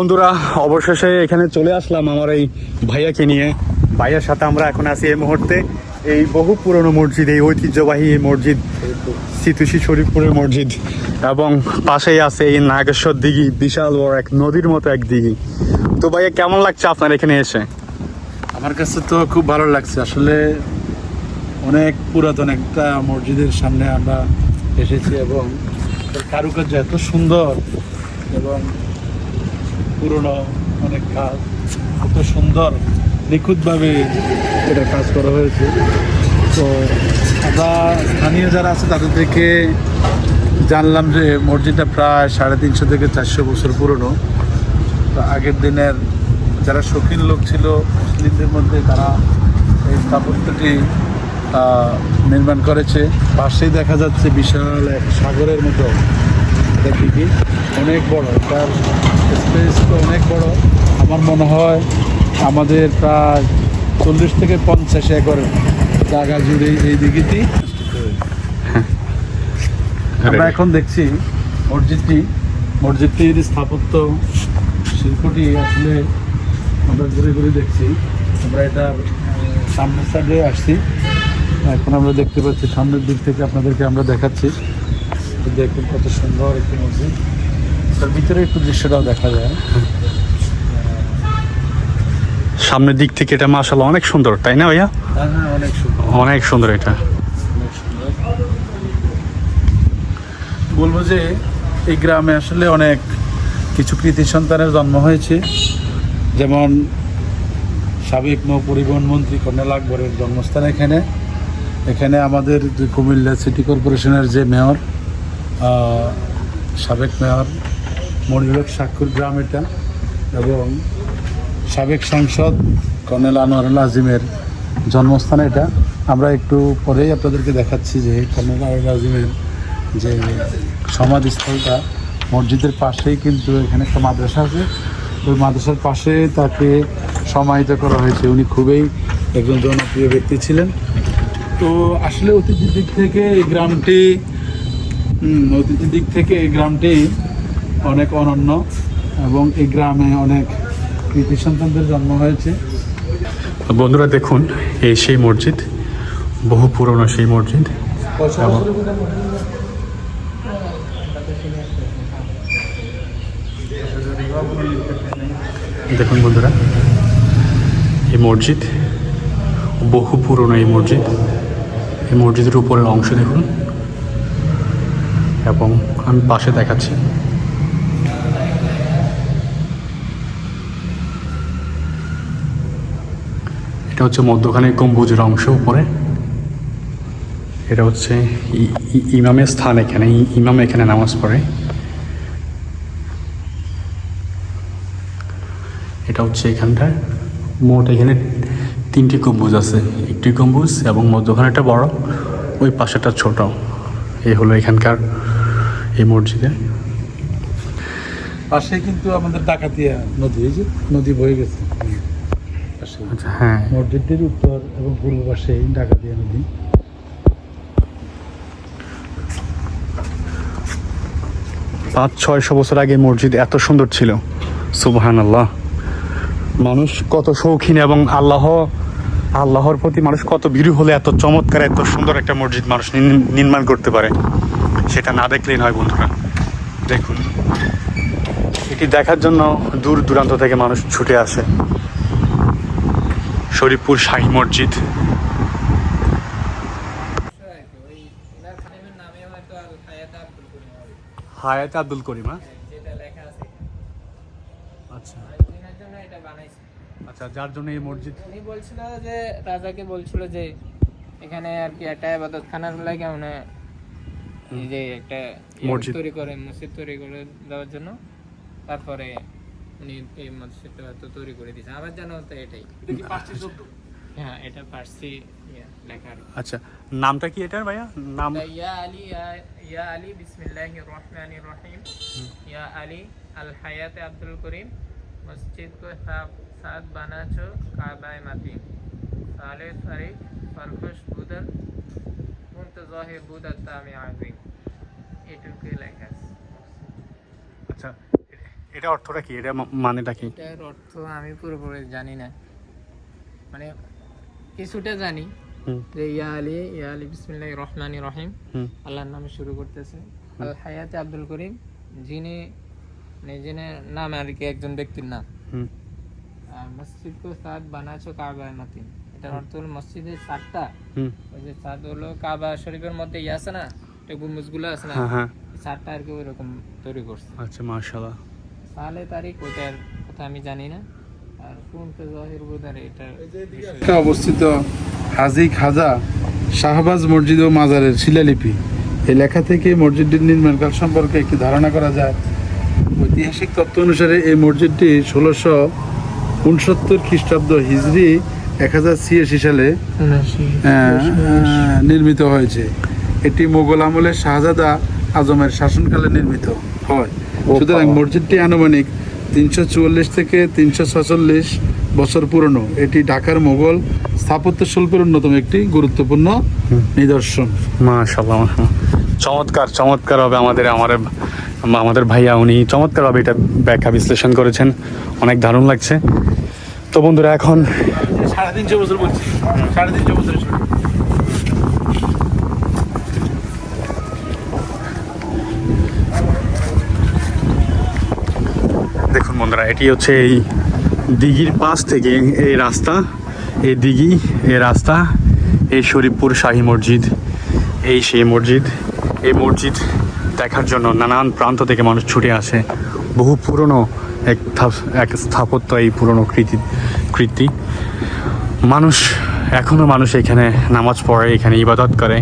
বন্ধুরা, অবশেষে এখানে চলে আসলাম আমার এই ভাইয়াকে নিয়ে। ভাইয়ার সাথে আমরা এখন আছি এই মুহূর্তে। এই বহু পুরনো মসজিদ, এই ঐতিহ্যবাহী এই মসজিদ সিতুশি শরীফপুরের মসজিদ, এবং পাশেই আছে এই নাগেশ্বর দিঘি, বিশাল বড় এক নদীর মতো এক দিঘি। তো ভাইয়া, কেমন লাগছে আপনার এখানে এসে? আমার কাছে তো খুব ভালো লাগছে। আসলে অনেক পুরাতন একটা মসজিদের সামনে আমরা এসেছি, এবং কারুকার্য এত সুন্দর, এবং পুরনো অনেক কাজ। এত সুন্দর, নিখুঁতভাবে এটা কাজ করা হয়েছে। তো আমরা স্থানীয় যারা আছে তাদের থেকে জানলাম যে মসজিদটা প্রায় সাড়ে তিনশো থেকে চারশো বছর পুরনো। তো আগের দিনের যারা শৌখিন লোক ছিল, মুসলিমদের মধ্যে তারা এই স্থাপত্যটি নির্মাণ করেছে। পাশেই দেখা যাচ্ছে বিশাল এক সাগরের মতো। এটা দিকে অনেক বড়। তার স্পেস তো অনেক বড়। আমার মনে হয় আমাদের প্রায় চল্লিশ থেকে পঞ্চাশ একর জায়গা জুড়ে এই দিঘিটি আমরা এখন দেখছি মসজিদটি। মসজিদটির স্থাপত্য শিল্পটি আসলে আমরা ঘুরে ঘুরে দেখছি। আমরা এটা সামনের সাইডে আসছি। এখন আমরা দেখতে পাচ্ছি সামনের দিক থেকে আপনাদেরকে আমরা দেখাচ্ছি। দেখুন কত সুন্দর একটি মসজিদ। তার ভিতরে একটু দৃশ্যটাও দেখা যায়। সামনের দিক থেকে এটা মাসাল অনেক সুন্দর তাই না ভাইয়া? হ্যাঁ হ্যাঁ অনেক সুন্দর। অনেক সুন্দর এটা। বলব যে এই গ্রামে আসলে অনেক কিছু কৃতি সন্তানের জন্ম হয়েছে। যেমন সাবেক নৌ পরিবহন মন্ত্রী কর্নেল আকবরের জন্মস্থান এখানে। এখানে আমাদের কুমিল্লা সিটি কর্পোরেশনের যে মেয়র সাবেক মেয়র মনিরক সাক্ষর গ্রাম এটা এবং সাবেক সাংসদ কর্নেল আনোয়ারুল আজিমের জন্মস্থান এটা। আমরা একটু পরেই আপনাদেরকে দেখাচ্ছি যে কর্নেল আনোয়ারুল আজিমের যে সমাধিস্থলটা, মসজিদের পাশেই কিন্তু এখানে একটা মাদ্রাসা আছে। ওই মাদ্রাসার পাশে তাকে সমাহিত করা হয়েছে। উনি খুবই একজন জনপ্রিয় ব্যক্তি ছিলেন। তো আসলে অতিথির দিক থেকে এই গ্রামটি অতিথির দিক থেকে এই গ্রামটি অনেক অনন্য এবং এই গ্রামে অনেক কৃতি সন্তানদের জন্ম হয়েছে। বন্ধুরা দেখুন এই সেই মসজিদ বহু পুরনো সেই মসজিদ। এবং দেখুন বন্ধুরা এই মসজিদ বহু পুরনো এই মসজিদ। এই মসজিদের উপরের অংশ দেখুন এবং আমি পাশে দেখাচ্ছি। এটা হচ্ছে মধ্যখানে গম্বুজের অংশ উপরে। এটা হচ্ছে ইমামের স্থান এখানে ইমাম এখানে নামাজ পড়ে। এটা হচ্ছে এখানটায়। মোট এখানে তিনটি গম্বুজ আছে, একটি গম্বুজ এবং মধ্যখানেটা বড়, ওই পাশেটা ছোট। এই হলো এখানকার এই মসজিদে। পাশে কিন্তু আমাদের ডাকাতিয়া নদী যে নদী বয়ে গেছে। পাশে আচ্ছা হ্যাঁ। মসজিদটির উত্তর এবং পূর্ব পাশে নদী পাঁচ ছয়শো বছর আগে মসজিদ এত সুন্দর ছিল। সুবহান আল্লাহ মানুষ কত শৌখিন এবং আল্লাহ আল্লাহর প্রতি মানুষ কত বিরু হলে এত চমৎকার এত সুন্দর একটা মসজিদ মানুষ নির্ম- নির্মাণ করতে পারে। সেটা না দেখলেই নয় বন্ধুরা। দেখুন এটি দেখার জন্য দূর দূরান্ত থেকে মানুষ ছুটে আসে। শরীফপুর শাহী মসজিদ। হয়তো আব্দুল করিম হবে হায়াত করিমা যেটা লেখা আছে আচ্ছা। দিনের জন্য এটা বানাইছে আচ্ছা যার জন্য এই মসজিদ উনি বলছিল যে রাজাকে বলছিল যে এখানে আর কি একটা আবাদত খানার লাগে মানে এই যে একটা মসজিদ। তৈরি করে মসজিদ তৈরি করে দেওয়ার জন্য। তারপরে উনি এই মৎস্যটা হয়তো তৈরি করে দিয়েছেন। আমার জানো তো এটাই। হ্যাঁ এটা পার্সি লেখা আচ্ছা নামটা কি এটার ভাইয়া? নাম ইয়া আলী ইয়া আলী বিসমিল্লাহির রহমানির রহিম। ইয়া আলী আল হায়াতে আব্দুল করিম। মসজিদ কো সাদ বানাছো কাবায় মাতি সালে তারিখ ফরকুশ বুদার মুন্তজাহে বুদার তামি আজিম। এটুকুই লেখা আচ্ছা এটা অর্থটা কি? এটা মানেটা কি? এটার অর্থ আমি পুরোপুরি জানি না। মানে কিছুটা জানি। যে ইয়া আলী ইয়া আলী বিসমিল্লাহ রহমানি রহিম। আল্লাহর নামে শুরু করতেছে। আল হায়াতে আব্দুল করিম যিনি মানে যিনি নাম আর কি একজন ব্যক্তির নাম। আর মসজিদ কো সাদ বানাছো কাবায় মাতিন। এটার অর্থ হলো মসজিদের সাতটা হুম। ওই যে সাদ হলো কাবা শরীফের মধ্যে ইয়ে আছে না? গুম্বুজগুলো আছে না? হ্যাঁ হ্যাঁ। সাতটা আর কি ওইরকম তৈরি করছে। আচ্ছা মাশাল্লাহ সালে তারিখ ওইটার কথা আমি জানি না। আর কোন জহির বুদার এটার এলাকায় অবস্থিত হাজি খাজা শাহবাজ মসজিদ ও মাজারের শিলালিপি। এই লেখা থেকে মসজিদটির নির্মাণকাল সম্পর্কে একটি ধারণা করা যায়। ঐতিহাসিক তত্ত্ব অনুসারে এই মসজিদটি ষোলোশো উনসত্তর খ্রিস্টাব্দ হিজড়ি এক হাজার ছিয়াশি সালে নির্মিত হয়েছে। এটি মোগল আমলের শাহজাদা আজমের শাসনকালে নির্মিত হয়। সুতরাং মসজিদটি আনুমানিক তিনশো চুয়াল্লিশ থেকে তিনশো ছচল্লিশ বছর পুরনো। এটি ঢাকার মোগল স্থাপত্য শিল্পের অন্যতম একটি গুরুত্বপূর্ণ নিদর্শন। মাশাল্লাহ। চমৎকার চমৎকার হবে আমাদের আমার আমাদের ভাইয়া উনি চমৎকার ভাবে এটা ব্যাখ্যা বিশ্লেষণ করেছেন। অনেক দারুণ লাগছে। তো বন্ধুরা এখন সাড়ে তিনশো বছর বলছি। সাড়ে তিনশো বছর বন্ধুরা, এটি হচ্ছে এই দিঘির পাশ থেকে এই রাস্তা, এই দিঘি, এই রাস্তা, এই শরীফপুর শাহী মসজিদ, এই সেই মসজিদ। এই মসজিদ দেখার জন্য নানান প্রান্ত থেকে মানুষ ছুটে আসে। বহু পুরনো এক এক স্থাপত্য এই পুরনো কৃতি কৃতি। মানুষ এখনও মানুষ এখানে নামাজ পড়ে, এখানে ইবাদত করে।